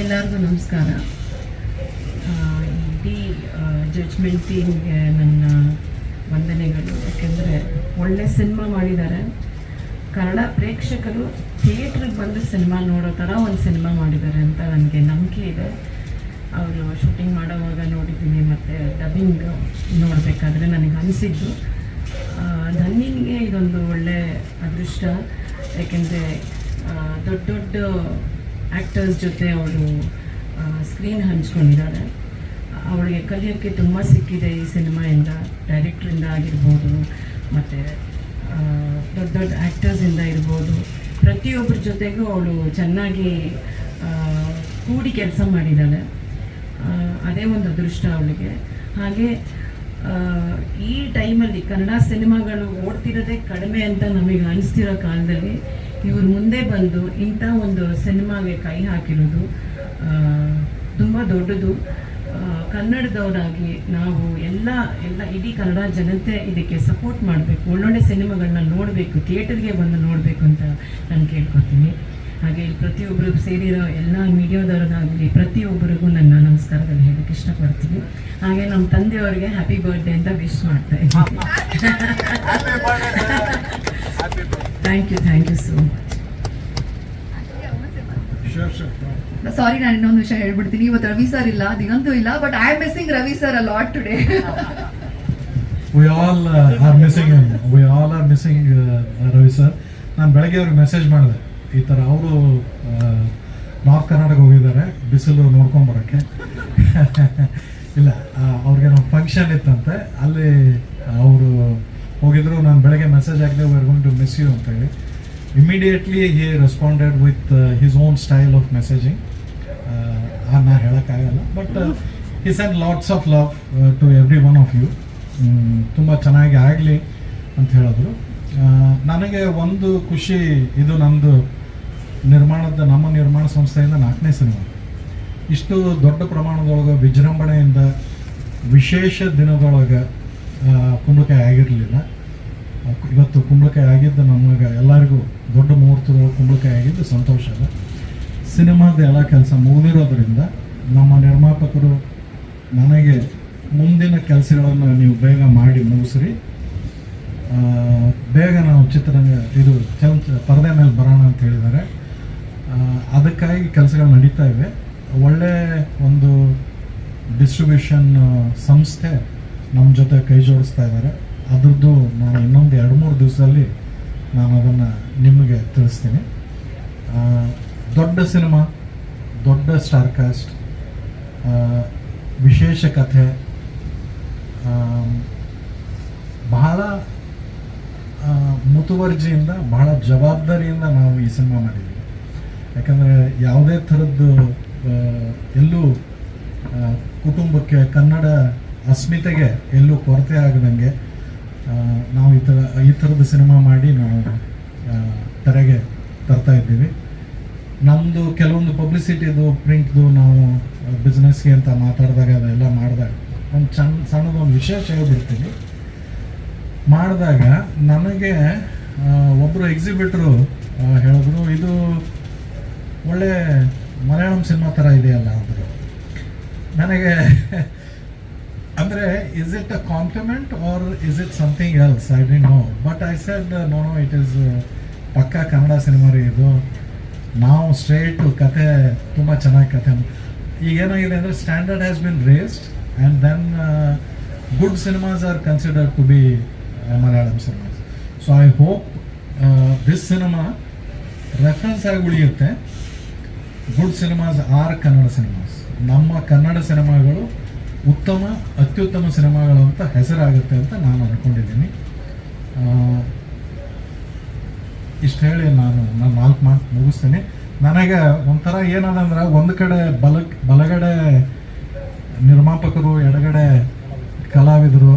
ಎಲ್ಲರಿಗೂ ನಮಸ್ಕಾರ. ಇಡೀ ಜಡ್ಜ್ಮೆಂಟ್ ಟೀಮ್ಗೆ ನನ್ನ ವಂದನೆಗಳು. ಯಾಕೆಂದರೆ ಒಳ್ಳೆ ಸಿನಿಮಾ ಮಾಡಿದ್ದಾರೆ. ಕನ್ನಡ ಪ್ರೇಕ್ಷಕರು ಥಿಯೇಟ್ರಿಗೆ ಬಂದು ಸಿನಿಮಾ ನೋಡೋ ಥರ ಒಂದು ಸಿನಿಮಾ ಮಾಡಿದ್ದಾರೆ ಅಂತ ನನಗೆ ನಂಬಿಕೆ ಇದೆ. ಅವರು ಶೂಟಿಂಗ್ ಮಾಡೋವಾಗ ನೋಡಿದ್ದೀನಿ ಮತ್ತು ಡಬ್ಬಿಂಗ್ ನೋಡಬೇಕಾದ್ರೆ ನನಗೆ ಅನಿಸಿದ್ದು. ಧನ್ಯನಿಗೆ ಇದೊಂದು ಒಳ್ಳೆ ಅದೃಷ್ಟ. ಯಾಕೆಂದರೆ ದೊಡ್ಡ ದೊಡ್ಡ ಆ್ಯಕ್ಟರ್ಸ್ ಜೊತೆ ಅವಳು ಸ್ಕ್ರೀನ್ ಹಂಚ್ಕೊಂಡಿದ್ದಾರೆ. ಅವಳಿಗೆ ಕಲಿಯೋಕ್ಕೆ ತುಂಬ ಸಿಕ್ಕಿದೆ ಈ ಸಿನಿಮಾಯಿಂದ ಡೈರೆಕ್ಟ್ರಿಂದ ಆಗಿರ್ಬೋದು, ಮತ್ತು ದೊಡ್ಡ ದೊಡ್ಡ ಆ್ಯಕ್ಟರ್ಸಿಂದ ಇರ್ಬೋದು. ಪ್ರತಿಯೊಬ್ಬರ ಜೊತೆಗೂ ಅವಳು ಚೆನ್ನಾಗಿ ಕೂಡಿ ಕೆಲಸ ಮಾಡಿದ್ದಾಳೆ. ಅದೇ ಒಂದು ಅದೃಷ್ಟ ಅವಳಿಗೆ. ಹಾಗೆ ಈ ಟೈಮಲ್ಲಿ ಕನ್ನಡ ಸಿನಿಮಾಗಳು ಓಡ್ತಿರೋದೇ ಕಡಿಮೆ ಅಂತ ನಮಗೆ ಅನಿಸ್ತಿರೋ ಕಾಲದಲ್ಲಿ ಇವ್ರು ಮುಂದೆ ಬಂದು ಇಂಥ ಒಂದು ಸಿನಿಮಾಗೆ ಕೈ ಹಾಕಿರೋದು ತುಂಬ ದೊಡ್ಡದು. ಕನ್ನಡದವರಾಗಿ ನಾವು ಎಲ್ಲ ಎಲ್ಲ ಇಡೀ ಕನ್ನಡ ಜನತೆ ಇದಕ್ಕೆ ಸಪೋರ್ಟ್ ಮಾಡಬೇಕು, ಒಳ್ಳೊಳ್ಳೆ ಸಿನಿಮಾಗಳನ್ನ ನೋಡಬೇಕು, ಥಿಯೇಟರ್ಗೆ ಬಂದು ನೋಡಬೇಕು ಅಂತ ನಾನು ಕೇಳ್ಕೊತೀನಿ. ಹಾಗೆ ಇಲ್ಲಿ ಪ್ರತಿಯೊಬ್ಬರು ಸೇರಿರೋ ಎಲ್ಲ ಮೀಡಿಯಾದವ್ರಿಗಾಗಲಿ ಪ್ರತಿಯೊಬ್ಬರಿಗೂ ನನ್ನ ನಮಸ್ಕಾರಗಳು ಹೇಳಕ್ಕೆ ಇಷ್ಟಪಡ್ತೀನಿ. ಹಾಗೆ ನಮ್ಮ ತಂದೆಯವರಿಗೆ ಹ್ಯಾಪಿ ಬರ್ತ್ಡೇ ಅಂತ ವಿಶ್ ಮಾಡ್ತಾ ಇದ್ದೀನಿ. Thank you thank you so much. Sorry ನಾನು ಇನ್ನೊಂದು ವಿಷಯ ಹೇಳ್ಬಿಡ್ತೀನಿ. ಇವತ್ತು ರವಿ ಸರ್ ಇಲ್ಲ ದಿಗಂತೂ ಇಲ್ಲ but I am missing Ravi sir a lot today We all are missing him. We all are missing uh, Ravi sir ನಾನು ಬೆಳಗ್ಗೆ ಅವ್ರಿಗೆ ಮೆಸೇಜ್ ಮಾಡಿದೆ. ಈ ಥರ ಅವರು ನಾರ್ತ್ ಕರ್ನಾಟಕ ಹೋಗಿದ್ದಾರೆ. ಬಿಸಿಲು ನೋಡ್ಕೊಂಬರೋಕ್ಕೆ ಇಲ್ಲ ಅವ್ರಿಗೆ ನಮ್ಮ ಫಂಕ್ಷನ್ ಇತ್ತಂತೆ. ಅಲ್ಲಿ ಅವರು ಹೋಗಿದ್ರು, ನಾನು ಬೆಳಗ್ಗೆ ಮೆಸೇಜ್ ಹಾಕಿದೆ we're going to miss you ಅಂತ ಹೇಳಿ. Immediately he responded with his own style of messaging ನಾ ಹೇಳೋಕ್ಕಾಗಲ್ಲ but he send lots of love to every one of you ತುಂಬ ಚೆನ್ನಾಗಿ ಆಗಲಿ ಅಂತ ಹೇಳಿದ್ರು. ನನಗೆ ಒಂದು ಖುಷಿ, ಇದು ನಮ್ಮದು ನಿರ್ಮಾಣದ, ನಮ್ಮ ನಿರ್ಮಾಣ ಸಂಸ್ಥೆಯಿಂದ ನಾಲ್ಕನೇ ಸಿನಿಮಾ. ಇಷ್ಟು ದೊಡ್ಡ ಪ್ರಮಾಣದೊಳಗೆ, ವಿಜೃಂಭಣೆಯಿಂದ ವಿಶೇಷ ದಿನದೊಳಗೆ ಕುಂಬಳಕಾಯಿ ಆಗಿರಲಿಲ್ಲ. ಇವತ್ತು ಕುಂಬಳಕಾಯಿ ಆಗಿದ್ದು ನಮಗೆ ಎಲ್ಲರಿಗೂ ದೊಡ್ಡ ಮುಹೂರ್ತದೊಳಗೆ ಕುಂಬಳಕಾಯಿ ಆಗಿದ್ದು ಸಂತೋಷ ಅದ. ಸಿನಿಮಾದ ಎಲ್ಲ ಕೆಲಸ ಮುಗಿದಿರೋದ್ರಿಂದ ನಮ್ಮ ನಿರ್ಮಾಪಕರು ನನಗೆ ಮುಂದಿನ ಕೆಲಸಗಳನ್ನು ನೀವು ಬೇಗ ಮಾಡಿ ಮುಗಿಸ್ರಿ. ಬೇಗ ನಾವು ಚಿತ್ರರಂಗ ಇದು ಚಲನ ಪರದೆ ಮೇಲೆ ಬರೋಣ ಅಂತ ಹೇಳಿದ್ದಾರೆ. ಅದಕ್ಕಾಗಿ ಕೆಲಸಗಳು ನಡೀತಾ ಇವೆ. ಒಳ್ಳೆ ಒಂದು ಡಿಸ್ಟ್ರಿಬ್ಯೂಷನ್ ಸಂಸ್ಥೆ ನಮ್ಮ ಜೊತೆ ಕೈ ಜೋಡಿಸ್ತಾ ಇದ್ದಾರೆ. ಅದ್ರದ್ದು ನಾನು ಇನ್ನೊಂದು ಎರಡು ಮೂರು ದಿವಸದಲ್ಲಿ ನಾನು ಅದನ್ನು ನಿಮಗೆ ತಿಳಿಸ್ತೀನಿ. ದೊಡ್ಡ ಸಿನಿಮಾ, ದೊಡ್ಡ ಸ್ಟಾರ್ ಕಾಸ್ಟ್ ವಿಶೇಷ ಕಥೆ ಬಹಳ ಮುತುವರ್ಜಿಯಿಂದ, ಬಹಳ ಜವಾಬ್ದಾರಿಯಿಂದ ನಾವು ಈ ಸಿನಿಮಾ ಮಾಡಿದ್ದೀವಿ. ಯಾಕಂದರೆ ಯಾವುದೇ ಥರದ್ದು ಎಲ್ಲೂ ಕುಟುಂಬಕ್ಕೆ, ಕನ್ನಡ ಅಸ್ಮಿತೆಗೆ ಎಲ್ಲೂ ಕೊರತೆ ಆಗದಂಗೆ ನಾವು ಈ ಥರ ಈ ಥರದ ಸಿನಿಮಾ ಮಾಡಿ ನಾವು ತೆರೆಗೆ ತರ್ತಾ ಇದ್ದೀವಿ. ನಮ್ಮದು ಕೆಲವೊಂದು ಪಬ್ಲಿಸಿಟಿದು, ಪ್ರಿಂಟ್ದು ನಾವು ಬಿಸ್ನೆಸ್ಗೆ ಅಂತ ಮಾತಾಡಿದಾಗ ಅದೆಲ್ಲ ಮಾಡಿದಾಗ, ಒಂದು ಸಣ್ಣ ಸಣ್ಣದೊಂದು ವಿಶೇಷ ಹೇಳ್ಬಿಡ್ತೀನಿ. ಮಾಡಿದಾಗ ನನಗೆ ಒಬ್ಬರು ಎಕ್ಸಿಬಿಟ್ರು ಹೇಳಿದ್ರು, ಇದು ಒಳ್ಳೆ ಮಲಯಾಳಂ ಸಿನಿಮಾ ಥರ ಇದೆಯಲ್ಲ ಅಂದರು. ನನಗೆ ಅಂದರೆ is it a compliment or is it something else I D know but I said no no it is ಪಕ್ಕಾ ಕನ್ನಡ ಸಿನಿಮಾ ರೀ ಇದು. ನಾವು ಸ್ಟ್ರೇಟ್ ಕತೆ ತುಂಬ ಚೆನ್ನಾಗಿ ಕತೆ ಈಗ ಏನಾಗಿದೆ ಅಂದರೆ standard has been raised and then good cinemas are considered to be Malayalam cinemas so I hope this cinema reference ಆಗಿ ಉಳಿಯುತ್ತೆ. Good cinemas are Kannada cinemas ನಮ್ಮ ಕನ್ನಡ ಸಿನಿಮಾಗಳು ಉತ್ತಮ, ಅತ್ಯುತ್ತಮ ಸಿನಿಮಾಗಳು ಅಂತ ಹೆಸರಾಗುತ್ತೆ ಅಂತ ನಾನು ಅಂದ್ಕೊಂಡಿದ್ದೀನಿ ಇಷ್ಟು ಹೇಳಿ ನಾನು ನಾನು ನಾಲ್ಕು ಮಾತು ಮುಗಿಸ್ತೀನಿ. ನನಗೆ ಒಂಥರ ಏನಂದ್ರೆ ಒಂದು ಕಡೆ ಬಲ, ಬಲಗಡೆ ನಿರ್ಮಾಪಕರು, ಎಡಗಡೆ ಕಲಾವಿದರು,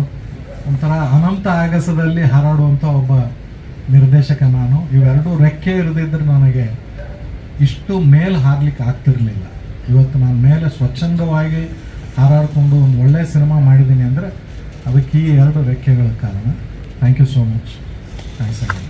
ಒಂಥರ ಅನಂತ ಆಗಸದಲ್ಲಿ ಹಾರಾಡುವಂಥ ಒಬ್ಬ ನಿರ್ದೇಶಕ ನಾನು. ಇವೆರಡೂ ರೆಕ್ಕೆ ಇರದಿದ್ದರೆ ನನಗೆ ಇಷ್ಟು ಮೇಲೆ ಹಾರ್ಲಿಕ್ಕೆ ಆಗ್ತಿರಲಿಲ್ಲ. ಇವತ್ತು ನಾನು ಮೇಲೆ ಸ್ವಚ್ಛಂದವಾಗಿ ಹಾರಾಡಿಕೊಂಡು ಒಂದು ಒಳ್ಳೆಯ ಸಿನಿಮಾ ಮಾಡಿದ್ದೀನಿ ಅಂದರೆ ಅದಕ್ಕೆ ಈ ಎರಡು ರೆಕ್ಕೆಗಳ ಕಾರಣ. Thank you so much thanks again